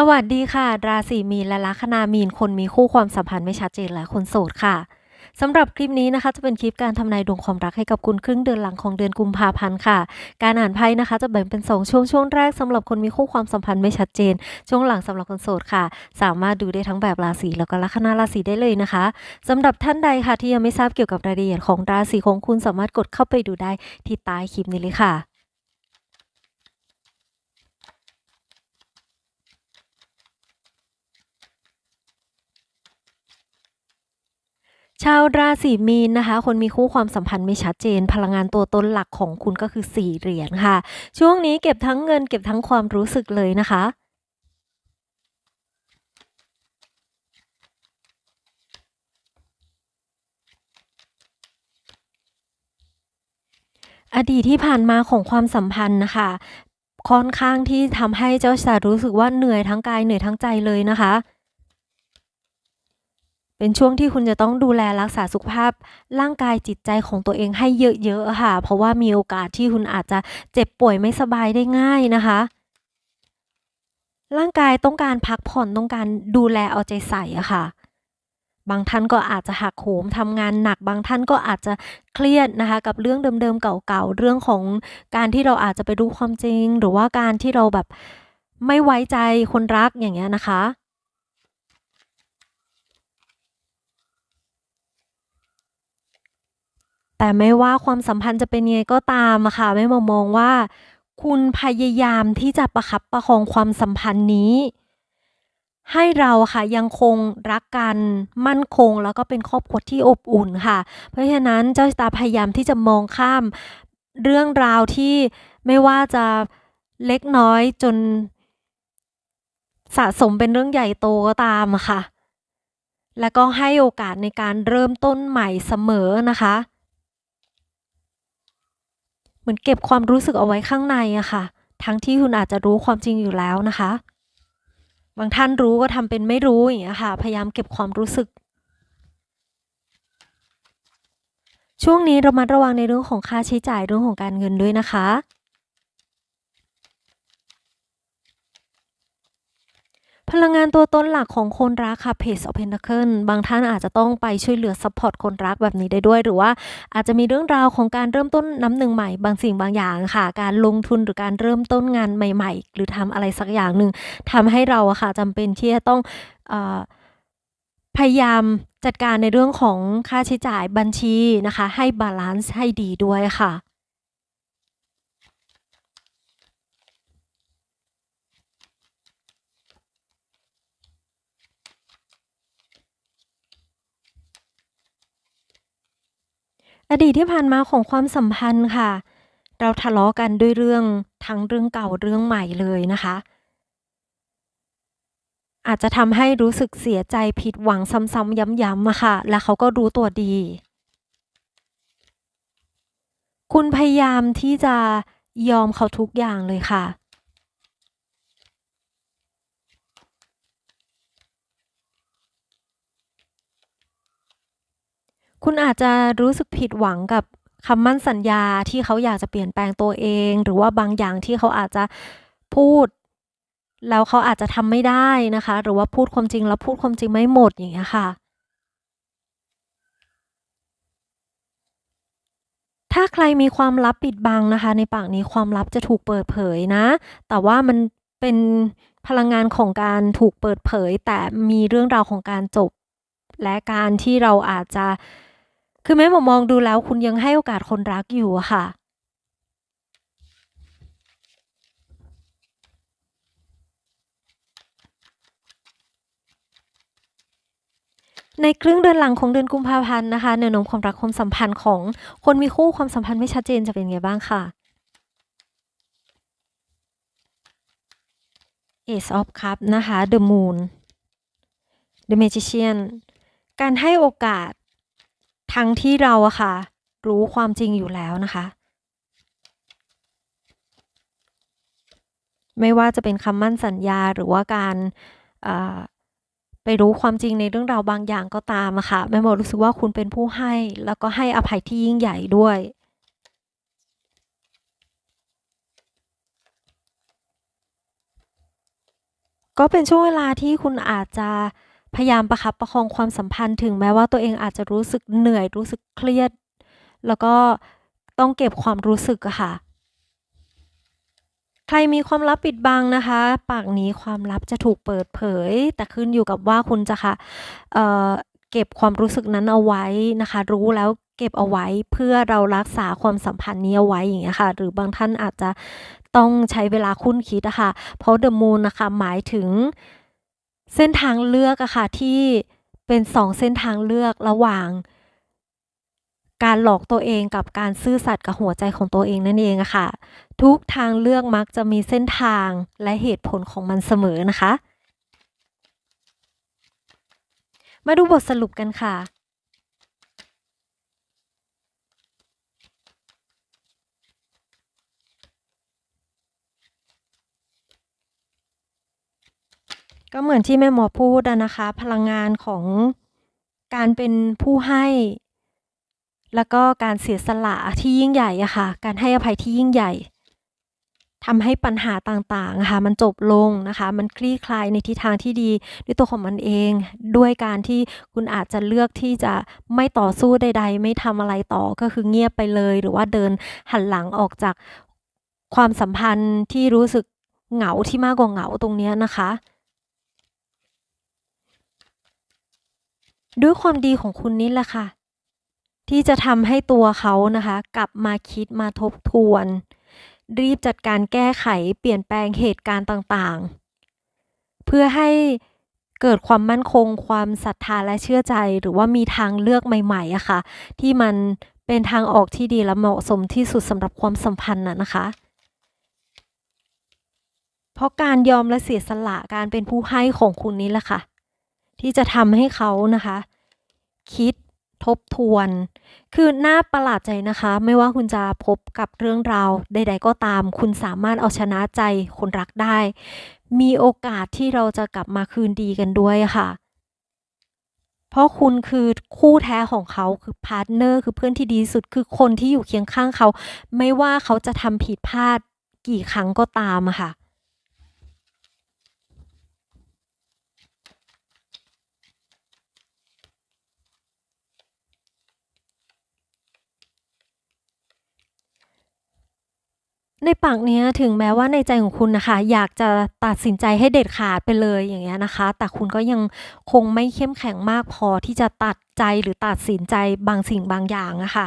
สวัสดีค่ะ ราศีมีนและลัคนามีน คนมีคู่ความสัมพันธ์ไม่ชัดเจนและคนโสดค่ะสำหรับคลิปนี้นะคะจะเป็นคลิปการทำนายดวงความรักให้กับคุณครึ่งเดือนหลังของเดือนกุมภาพันธ์ค่ะ การอ่านไพ่นะคะจะแบ่งเป็น 2 ช่วงช่วงแรกสำหรับคนมีคู่ความสัมพันธ์ไม่ชัดเจน ช่วงหลังสำหรับคนโสดค่ะ สามารถดูได้ทั้งแบบราศีแล้วก็ลัคนาราศีได้เลยนะคะสำหรับท่านใดค่ะที่ยังไม่ทราบเกี่ยวกับรายละเอียดของราศีของคุณสามารถกดเข้าไปดูได้ที่ใต้คลิปนี้เลยค่ะ ชาวราศีมีนนะคะ คนมีคู่ความสัมพันธ์ไม่ชัดเจน พลังงานตัวตนหลักของคุณก็คือสี่เหรียญค่ะ ช่วงนี้เก็บทั้งเงินเก็บทั้งความรู้สึกเลยนะคะอดีตที่ผ่านมาของความสัมพันธ์นะคะ ค่อนข้างที่ทำให้เจ้าชารู้สึกว่าเหนื่อยทั้งกายเหนื่อยทั้งใจเลยนะคะ เป็นช่วงที่คุณจะต้องดูแลรักษาสุขภาพ ร่างกายจิตใจของตัวเองให้เยอะๆค่ะ เพราะว่ามีโอกาสที่คุณอาจจะเจ็บป่วยไม่สบายได้ง่ายนะคะ ร่างกายต้องการพักผ่อนต้องการดูแลเอาใจใส่อะค่ะ บางท่านก็อาจจะหักโหมทำงานหนัก บางท่านก็อาจจะเครียดนะคะ กับเรื่องเดิมๆเก่าๆเรื่องของการที่เราอาจจะไปรู้ความจริง หรือว่าการที่เราแบบไม่ไว้ใจคนรักอย่างเงี้ยนะคะ แต่ไม่ว่าความสัมพันธ์จะเป็นยังไงก็ตามอะค่ะแม่มอมองว่า คุณพยายามที่จะประคับประคองความสัมพันธ์นี้ ให้เราค่ะยังคงรักกันมั่นคงแล้วก็เป็นครอบครัวที่อบอุ่นค่ะ เพราะฉะนั้นเจ้าชะตาพยายามที่จะมองข้ามเรื่องราวที่ไม่ว่าจะเล็กน้อยจน สะสมเป็นเรื่องใหญ่โตก็ตามอะค่ะ แล้วก็ให้โอกาสในการเริ่มต้นใหม่เสมอนะคะ เหมือนเก็บความรู้สึกเอาไว้ข้างในอะค่ะ ทั้งที่คุณอาจจะรู้ความจริงอยู่แล้วนะคะ บางท่านรู้ก็ทำเป็นไม่รู้อย่างเงี้ยค่ะ พยายามเก็บความรู้สึก ช่วงนี้เรามาระวังในเรื่องของค่าใช้จ่ายเรื่องของการเงินด้วยนะคะ พลังงานตัวตนหลักของคนรักค่ะ Page of Pentacle บางท่านอาจจะต้องไปช่วยเหลือซัพพอร์ตคนรักแบบนี้ได้ด้วย หรือว่าอาจจะมีเรื่องราวของการเริ่มต้นน้ำหนึ่งใหม่ บางสิ่งบางอย่างค่ะ การลงทุนหรือการเริ่มต้นงานใหม่ ๆ หรือทำอะไรสักอย่างหนึ่งทำให้เราอะค่ะจำเป็นที่จะต้องอพยายามจัดการในเรื่องของค่าใช้จ่ายบัญชีนะคะ ให้บาลานซ์ให้ดีด้วยค่ะ อดีตที่ผ่านมาของความสัมพันธ์ค่ะ เราทะเลาะกันด้วยเรื่องทั้งเรื่องเก่าเรื่องใหม่เลยนะคะ อาจจะทำให้รู้สึกเสียใจผิดหวังซ้ำๆย้ำๆอะค่ะ และเขาก็รู้ตัวดี คุณพยายามที่จะยอมเขาทุกอย่างเลยค่ะ คุณอาจจะรู้สึกผิดหวังกับคำมั่นสัญญาที่เขาอยากจะเปลี่ยนแปลงตัวเอง หรือว่าบางอย่างที่เขาอาจจะพูด แล้วเขาอาจจะทำไม่ได้นะคะ หรือว่าพูดความจริงแล้วพูดความจริงไม่หมดอย่างเงี้ยค่ะ ถ้าใครมีความลับปิดบังนะคะ ในปากนี้ความลับจะถูกเปิดเผยนะ แต่ว่ามันเป็นพลังงานของการถูกเปิดเผย แต่มีเรื่องราวของการจบ และการที่เราอาจจะ คือแม้ผมมองดูแล้วคุณยังให้โอกาสคนรักอยู่อะค่ะในครึ่งเดือนหลังของเดือนกุมภาพันธ์นะคะแนวโน้มความรักความสัมพันธ์ของคนมีคู่ความสัมพันธ์ไม่ชัดเจนจะเป็นไงบ้างค่ะ Ace of Cup นะคะ The Moon The Magician การให้โอกาส ทั้งที่เราอะค่ะ รู้ความจริงอยู่แล้วนะคะ ไม่ว่าจะเป็นคำมั่นสัญญาหรือว่าการไปรู้ความจริงในเรื่องราวบางอย่างก็ตามอะค่ะแม่โมรู้สึกว่าคุณเป็นผู้ให้ แล้วก็ให้อภัยที่ยิ่งใหญ่ด้วยก็เป็นช่วงเวลาที่คุณอาจจะ พยายามประคับประคองความสัมพันธ์ถึงแม้ว่าตัวเองอาจจะรู้สึกเหนื่อยรู้สึกเครียด แล้วก็ต้องเก็บความรู้สึกอะค่ะ ใครมีความลับปิดบังนะคะ ปากนี้ความลับจะถูกเปิดเผย แต่ขึ้นอยู่กับว่าคุณจะค่ะเเก็บความรู้สึกนั้นเอาไว้นะคะ รู้แล้วเก็บเอาไว้เพื่อเรารักษาความสัมพันธ์นี้เอาไว้อย่างเงี้ยค่ะ หรือบางท่านอาจจะต้องใช้เวลาคุ้นคิดอะค่ะเพราะ The Moon นะคะหมายถึง เส้นทางเลือกอะค่ะที่เป็นสองเส้นทางเลือกระหว่าง การหลอกตัวเองกับการซื่อสัตย์กับหัวใจของตัวเองนั่นเองอะค่ะ ทุกทางเลือกมักจะมีเส้นทางและเหตุผลของมันเสมอนะคะ มาดูบทสรุปกันค่ะ ก็เหมือนที่แม่หมอพูดนะคะ พลังงานของการเป็นผู้ให้ แล้วก็การเสียสละที่ยิ่งใหญ่อะค่ะ การให้อภัยที่ยิ่งใหญ่ทำให้ปัญหาต่างๆะค่ะมันจบลงนะคะ มันคลี่คลายในทิศทางที่ดีด้วยตัวของมันเอง ด้วยการที่คุณอาจจะเลือกที่จะไม่ต่อสู้ใด ๆ ไม่ทำอะไรต่อก็คือเงียบไปเลย หรือว่าเดินหันหลังออกจากความสัมพันธ์ที่รู้สึกเหงาที่มากกว่าเหงาตรงนี้นะคะ ด้วยความดีของคุณนี่แหละค่ะ ที่จะทำให้ตัวเขานะคะ กลับมาคิดมาทบทวน รีบจัดการแก้ไขเปลี่ยนแปลงเหตุการณ์ต่างๆ เพื่อให้เกิดความมั่นคง ความศรัทธาและเชื่อใจ หรือว่ามีทางเลือกใหม่ๆอะค่ะ ที่มันเป็นทางออกที่ดีและเหมาะสมที่สุดสำหรับความสัมพันธ์น่ะนะคะ เพราะการยอมและเสียสละการเป็นผู้ให้ของคุณนี้แหละค่ะ ที่จะทำให้เขานะคะ คิดทบทวน คือน่าประหลาดใจนะคะ ไม่ว่าคุณจะพบกับเรื่องราวใด ๆ ก็ตาม คุณสามารถเอาชนะใจคนรักได้ มีโอกาสที่เราจะกลับมาคืนดีกันด้วยค่ะ เพราะคุณคือคู่แท้ของเขาคือพาร์ทเนอร์คือเพื่อนที่ดีสุดคือคนที่อยู่เคียงข้างเขา ไม่ว่าเขาจะทำผิดพลาดกี่ครั้งก็ตามค่ะ ในปากเนี้ยถึงแม้ว่าในใจของคุณนะคะ อยากจะตัดสินใจให้เด็ดขาดไปเลยอย่างเงี้ยนะคะ แต่คุณก็ยังคงไม่เข้มแข็งมากพอที่จะตัดใจหรือตัดสินใจบางสิ่งบางอย่างอะค่ะ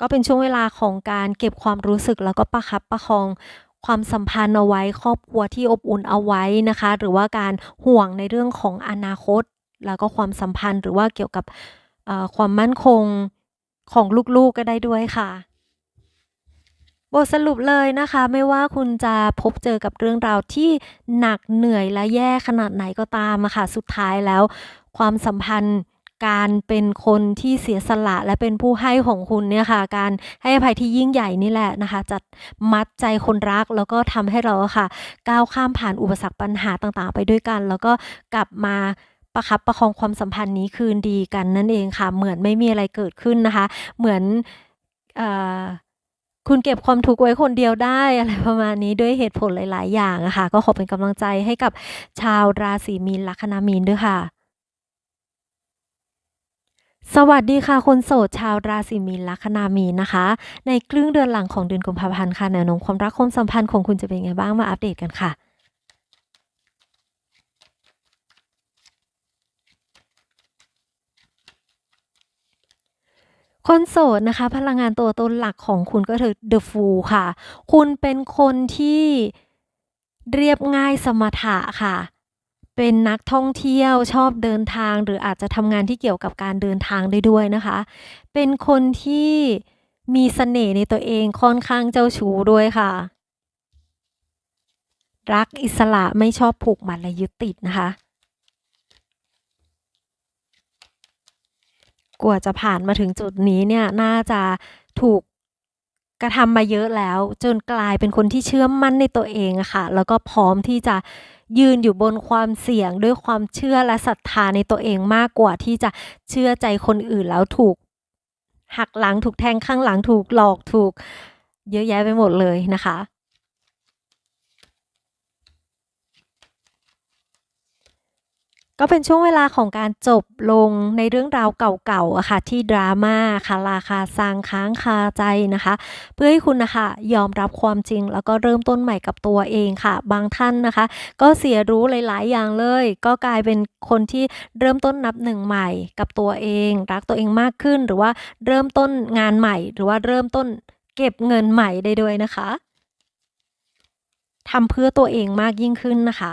ก็เป็นช่วงเวลาของการเก็บความรู้สึกแล้วก็ประคับประคองความสัมพันธ์เอาไว้ครอบครัวที่อบอุ่นเอาไว้นะคะ หรือว่าการห่วงในเรื่องของอนาคต แล้วก็ความสัมพันธ์หรือว่าเกี่ยวกับความมั่นคงของลูกๆก็ได้ด้วยค่ะ บทสรุปเลยนะคะ ไม่ว่าคุณจะพบเจอกับเรื่องราวที่หนักเหนื่อยและแย่ขนาดไหนก็ตามอะค่ะสุดท้ายแล้ว ความสัมพันธ์การเป็นคนที่เสียสละและเป็นผู้ให้ของคุณเนี่ยค่ะ การให้อภัยที่ยิ่งใหญ่นี่แหละนะคะจะมัดใจคนรักแล้วก็ทำให้เราค่ะ ก้าวข้ามผ่านอุปสรรคปัญหาต่างๆ ไปด้วยกัน แล้วก็กลับมาประคับประคองความสัมพันธ์นี้คืนดีกันนั่นเองค่ะ เหมือนไม่มีอะไรเกิดขึ้นนะคะ เหมือนเอ่อ คุณเก็บความทุกข์ไว้คนเดียวได้อะไรประมาณนี้ด้วยเหตุผลหลาย ๆ อย่างอะค่ะ ก็ขอเป็นกำลังใจให้กับชาวราศีมีนลัคนามีนด้วยค่ะ สวัสดีค่ะคนโสดชาวราศีมีนลัคนามีนนะคะ ในครึ่งเดือนหลังของเดือนกุมภาพันธ์ค่ะแนวโน้มความรักความสัมพันธ์ของคุณจะเป็นไงบ้างมาอัปเดตกันค่ะ คนโสดนะคะ พลังงานตัวตนหลักของคุณก็คือ The Fool ค่ะ คุณเป็นคนที่เรียบง่ายสมถะค่ะ เป็นนักท่องเที่ยวชอบเดินทาง หรืออาจจะทำงานที่เกี่ยวกับการเดินทางได้ด้วยนะคะ เป็นคนที่มีเสน่ห์ในตัวเองค่อนข้างเจ้าชู้ด้วยค่ะ รักอิสระไม่ชอบผูกมัดและยึดติดนะคะ กว่าจะผ่านมาถึงจุดนี้เนี่ยน่าจะถูกกระทำมาเยอะแล้ว จนกลายเป็นคนที่เชื่อมั่นในตัวเองอะค่ะ แล้วก็พร้อมที่จะยืนอยู่บนความเสี่ยงด้วยความเชื่อและศรัทธาในตัวเองมากกว่าที่จะเชื่อใจคนอื่นแล้วถูก หักหลังถูกแทงข้างหลังถูกหลอกถูก เยอะแยะไปหมดเลยนะคะ ก็เป็นช่วงเวลาของการจบลงในเรื่องราวเก่าๆอะค่ะที่ดราม่าคาราคาซังค้างคาใจนะคะ เพื่อให้คุณนะคะยอมรับความจริง แล้วก็เริ่มต้นใหม่กับตัวเองค่ะ บางท่านนะคะ ก็เสียรู้หลาย ๆ อย่างเลย ก็กลายเป็นคนที่เริ่มต้นนับหนึ่งใหม่กับตัวเอง รักตัวเองมากขึ้นหรือว่าเริ่มต้นงานใหม่ หรือว่าเริ่มต้นเก็บเงินใหม่ได้ด้วยนะคะทำเพื่อตัวเองมากยิ่งขึ้นนะคะ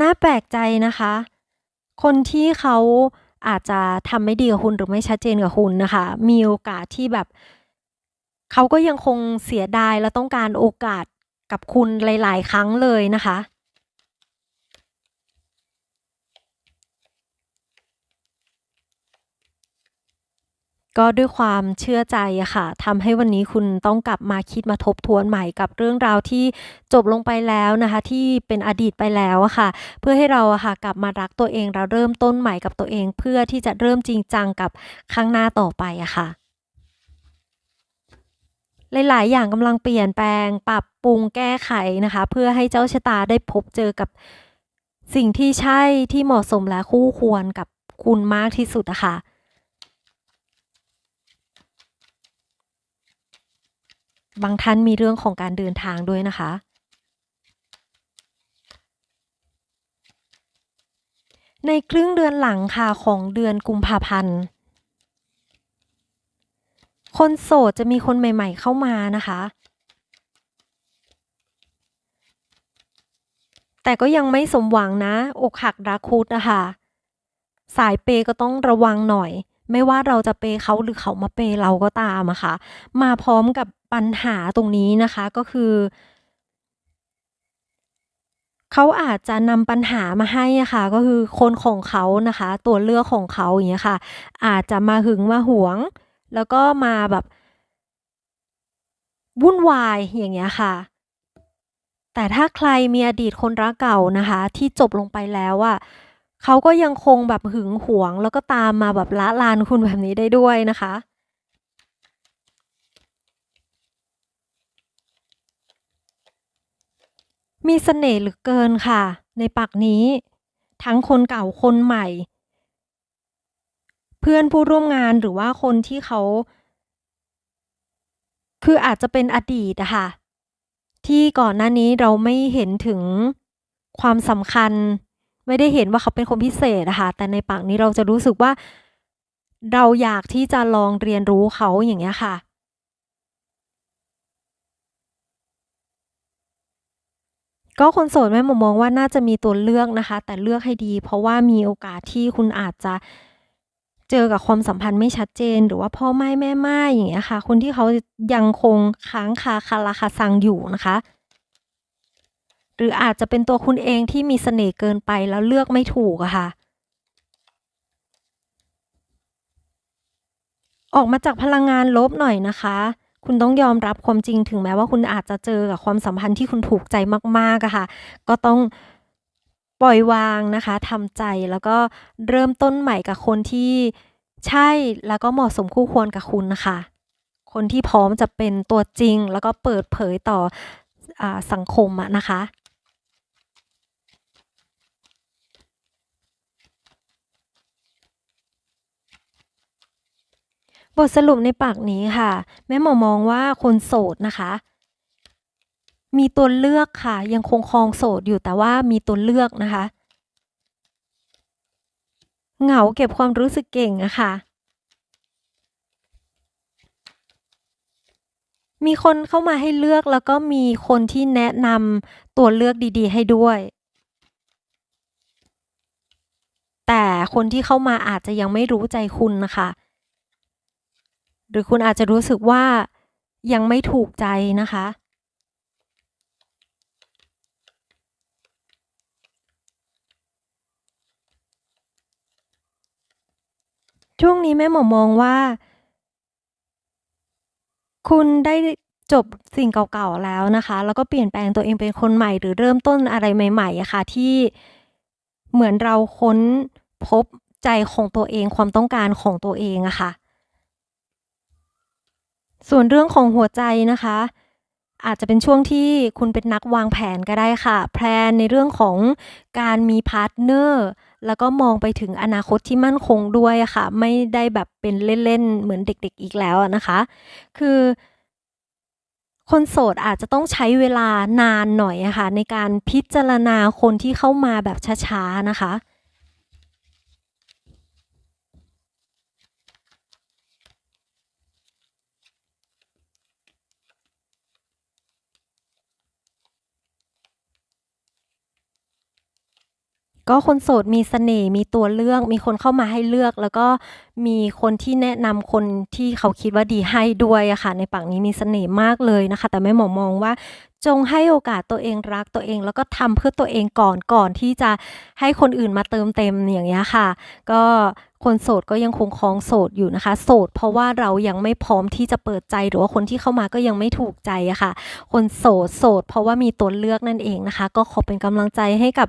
น่าแปลกใจนะคะ คนที่เขาอาจจะทำไม่ดีกับคุณหรือไม่ชัดเจนกับคุณนะคะ มีโอกาสที่แบบ เขาก็ยังคงเสียดายและต้องการโอกาสกับคุณหลาย ๆ ครั้งเลยนะคะ ก็ด้วยความเชื่อใจอะค่ะทำให้วันนี้คุณต้องกลับมาคิดมาทบทวนใหม่กับเรื่องราวที่จบลงไปแล้วนะคะ ที่เป็นอดีตไปแล้วอะค่ะ เพื่อให้เราอะค่ะกลับมารักตัวเองแล้วเริ่มต้นใหม่กับตัวเอง เพื่อที่จะเริ่มจริงจังกับข้างหน้าต่อไปอะค่ะหลาย ๆ อย่างกำลังเปลี่ยนแปลง ปรับปรุงแก้ไขนะคะ เพื่อให้เจ้าชะตาได้พบเจอกับสิ่งที่ใช่ที่เหมาะสมและคู่ควรกับคุณมากที่สุดอะค่ะ บางท่านมีเรื่องของการเดินทางด้วยนะคะ ในครึ่งเดือนหลังค่ะของเดือนกุมภาพันธ์ คนโสดจะมีคนใหม่ ๆ เข้ามานะคะ แต่ก็ยังไม่สมหวังนะ อกหักรักคุดนะคะสายเปก็ต้องระวังหน่อย ไม่ว่าเราจะเปเขาหรือเขามาเปเราก็ตามอะคะ่ะ มาพร้อมกับปัญหาตรงนี้นะคะก็คือเขาอาจจะนำปัญหามาให้อะค่ะ ก็คือคนของเขานะคะ ตัวเลือกของเขาอย่างเงี้ยค่ะ อาจจะมาหึงมาหวง แล้วก็มาแบบวุ่นวายอย่างเงี้ยค่ะ แต่ถ้าใครมีอดีตคนรักเก่านะคะ ที่จบลงไปแล้วอะ เขาก็ยังคงแบบหึงหวง แล้วก็ตามมาแบบละลานคุณแบบนี้ได้ด้วยนะคะมีเสน่ห์เหลือเกินค่ะ ในปักนี้ ทั้งคนเก่าคนใหม่ เพื่อนผู้ร่วมงานหรือว่าคนที่เขา คืออาจจะเป็นอดีตอะค่ะ ที่ก่อนหน้านี้เราไม่เห็นถึงความสำคัญ ไม่ได้เห็นว่าเขาเป็นคนพิเศษอะคะแต่ในปากนี้เราจะรู้สึกว่า เราอยากที่จะลองเรียนรู้เขาอย่างเงี้ยค่ะ ก็คนโสดแม่หมอมองว่าน่าจะมีตัวเลือกนะคะ แต่เลือกให้ดี เพราะว่ามีโอกาสที่คุณอาจจะเจอกับความสัมพันธ์ไม่ชัดเจน หรือว่าพ่อไม่แม่ไม่อย่างเงี้ยค่ะ คนที่เขายังคงค้างคาคาราคาซังอยู่นะคะ หรืออาจจะเป็นตัวคุณเองที่มีเสน่ห์เกินไปแล้วเลือกไม่ถูกอะค่ะ ออกมาจากพลังงานลบหน่อยนะคะ คุณต้องยอมรับความจริงถึงแม้ว่าคุณอาจจะเจอกับความสัมพันธ์ที่คุณถูกใจมากๆอะค่ะ ก็ต้องปล่อยวางนะคะทำใจแล้วก็เริ่มต้นใหม่กับคนที่ใช่แล้วก็เหมาะสมคู่ควรกับคุณนะคะ คนที่พร้อมจะเป็นตัวจริงแล้วก็เปิดเผยต่ออสังคมอะนะคะ บทสรุปในปากนี้ค่ะ แม่หมอมองว่าคนโสดนะคะ มีตัวเลือกค่ะ ยังคงครองโสดอยู่แต่ว่ามีตัวเลือกนะคะ เหงาเก็บความรู้สึกเก่งอะค่ะมีคนเข้ามาให้เลือกแล้วก็มีคนที่แนะนำตัวเลือกดีๆ ให้ด้วยแต่คนที่เข้ามาอาจจะยังไม่รู้ใจคุณนะคะ หรือคุณอาจจะรู้สึกว่ายังไม่ถูกใจนะคะ ช่วงนี้แม่หมอมองว่า คุณได้จบสิ่งเก่าๆแล้วนะคะ แล้วก็เปลี่ยนแปลงตัวเองเป็นคนใหม่ หรือเริ่มต้นอะไรใหม่ๆอะคะ่ะที่เหมือนเราค้นพบใจของตัวเองความต้องการของตัวเองอะคะ่ะ ส่วนเรื่องของหัวใจนะคะ อาจจะเป็นช่วงที่คุณเป็นนักวางแผนก็ได้ค่ะ แพลนในเรื่องของการมีพาร์ทเนอร์แล้วก็มองไปถึงอนาคตที่มั่นคงด้วยค่ะ ไม่ได้แบบเป็นเล่นๆเหมือนเด็กๆอีกแล้วนะคะ คือคนโสดอาจจะต้องใช้เวลานานหน่อยอะคะในการพิจารณาคนที่เข้ามาแบบช้าๆนะคะ ก็คนโสดมีเสน่ห์มีตัวเลือก มีคนเข้ามาให้เลือก แล้วก็มีคนที่แนะนำคนที่เขาคิดว่าดีให้ด้วยอะค่ะ ในฝั่งนี้มีเสน่ห์มากเลยนะคะ แต่แม่หมอมองว่าจงให้โอกาสตัวเองรักตัวเองแล้วก็ทำเพื่อตัวเองก่อนก่อนที่จะให้คนอื่นมาเติมเต็มอย่างเงี้ยค่ะ ก็คนโสดก็ยังคงครองโสดอยู่นะคะ โสดเพราะว่าเรายังไม่พร้อมที่จะเปิดใจหรือว่าคนที่เข้ามาก็ยังไม่ถูกใจอะค่ะ คนโสดโสด เพราะว่ามีตัวเลือกนั่นเองนะคะ ก็ขอเป็นกำลังใจให้กับ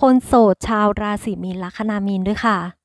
คนโสดชาวราศีมีนลัคนามีนด้วยค่ะ